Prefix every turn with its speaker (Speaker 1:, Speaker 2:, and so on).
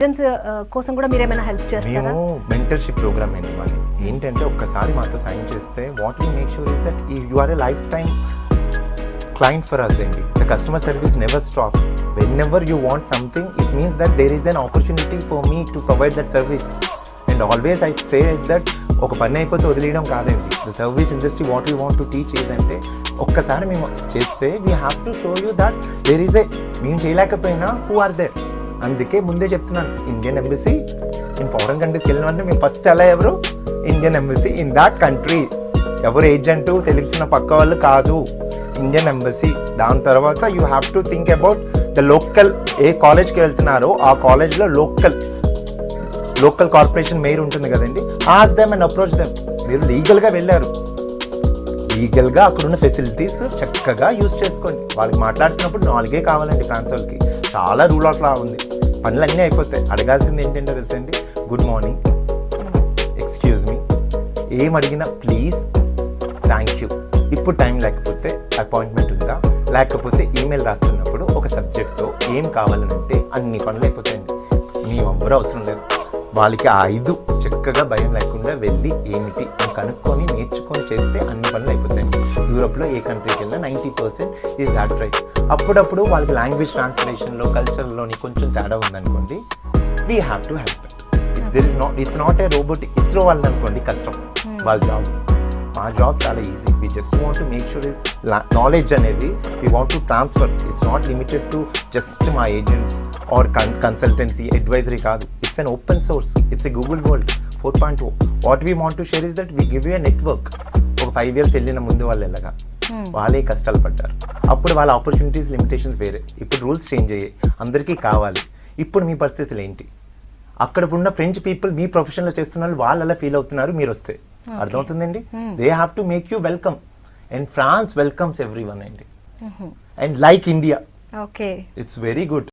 Speaker 1: Students uh, కోసం కూడా మీరు ఏమైనా హెల్ప్ చేస్తారా?
Speaker 2: మేము మెంటర్షిప్ ప్రోగ్రామ్ అండి మాది. ఏంటంటే ఒక్కసారి మాతో సైన్ చేస్తే what we make sure is that you are a lifetime client for us అండి the customer service never stops whenever you want something it means that there is an opportunity for me to provide that service and always I say is that ఒక పని అయిపోతే వదిలేయడం కాదండి. The service industry what you want to teach ఏదంటే ఒక్కసారి మేము చేస్తే we have to show you that there is a మేము చేయలేకపోయినా హూ ఆర్ దేర్ అందుకే ముందే చెప్తున్నాను Indian embassy in foreign countries వెళ్ళినంటే మేము ఫస్ట్ ఎలా ఎవరు? Indian embassy in that country ఎవరు ఏజెంట్ తెలిసిన పక్క వాళ్ళు కాదు. ఇండియన్ ఎంబసీ దాని తర్వాత you have to think about the local ఏ కాలేజ్కి వెళ్తున్నారో ఆ కాలేజ్లో లోకల్ లోకల్ కార్పొరేషన్ మేయర్ ఉంటుంది కదండి. Ask them and approach them మీరు లీగల్గా వెళ్ళారు. లీగల్గా అక్కడున్న ఫెసిలిటీస్ చక్కగా యూజ్ చేసుకోండి. వాళ్ళకి మాట్లాడుతున్నప్పుడు నాలుగే కావాలండి ఫ్రాన్స్ వాళ్ళకి. చాలా రూల్ ఆఫ్ లా ఉంది. పనులు అన్నీ అయిపోతాయి అడగాల్సింది ఏంటంటే తెలుసండి? గుడ్ మార్నింగ్ ఎక్స్క్యూజ్ మీ ఏం అడిగినా ప్లీజ్ థ్యాంక్ యూ ఇప్పుడు టైం లేకపోతే అపాయింట్మెంట్ ఉందా? లేకపోతే ఈమెయిల్ రాస్తున్నప్పుడు ఒక సబ్జెక్ట్తో ఏం కావాలనంటే అన్ని పనులు అయిపోతాయండి. మీ ఎవ్వరూ అవసరం లేదు. వాళ్ళకి ఆ ఐదు చక్కగా భయం లేకుండా వెళ్ళి ఏమిటి? కనుక్కొని నేర్చుకొని చేస్తే అన్ని పనులు అయిపోతాయి యూరోప్లో ఏ కంట్రీకి వెళ్ళినా ninety percent is that right అప్పుడప్పుడు వాళ్ళకి లాంగ్వేజ్ ట్రాన్స్లేషన్లో కల్చర్లోని కొంచెం తేడా ఉందనుకోండి we have to help it there is not it's not a robot ISRO వాళ్ళని అనుకోండి కష్టం వాళ్ళ జాబ్ మా జాబ్ చాలా easy we just want to make sure is knowledge అనేది we want to transfer it's not limited to just మా agents or consultancy advisory కాదు. It's an open source it's a Google world four point what we want to share is that we give you a network ఒక five years వెళ్ళిన ముందు వాళ్ళు వెళ్ళగా వాళ్ళే కష్టాలు పడ్డారు. అప్పుడు వాళ్ళ ఆపర్చునిటీస్ లిమిటేషన్స్ వేరే. ఇప్పుడు రూల్స్ చేంజ్ అయ్యాయి. అందరికీ కావాలి. ఇప్పుడు మీ పరిస్థితులు ఏంటి? అక్కడ ఉన్న ఫ్రెంచ్ పీపుల్ మీ ప్రొఫెషన్లో చేస్తున్న వాళ్ళు వాళ్ళు అలా ఫీల్ అవుతున్నారు? మీరు వస్తే. అర్థమవుతుందండి? They have to make you welcome and France welcomes everyone అండి. And like India
Speaker 1: okay
Speaker 2: it's very good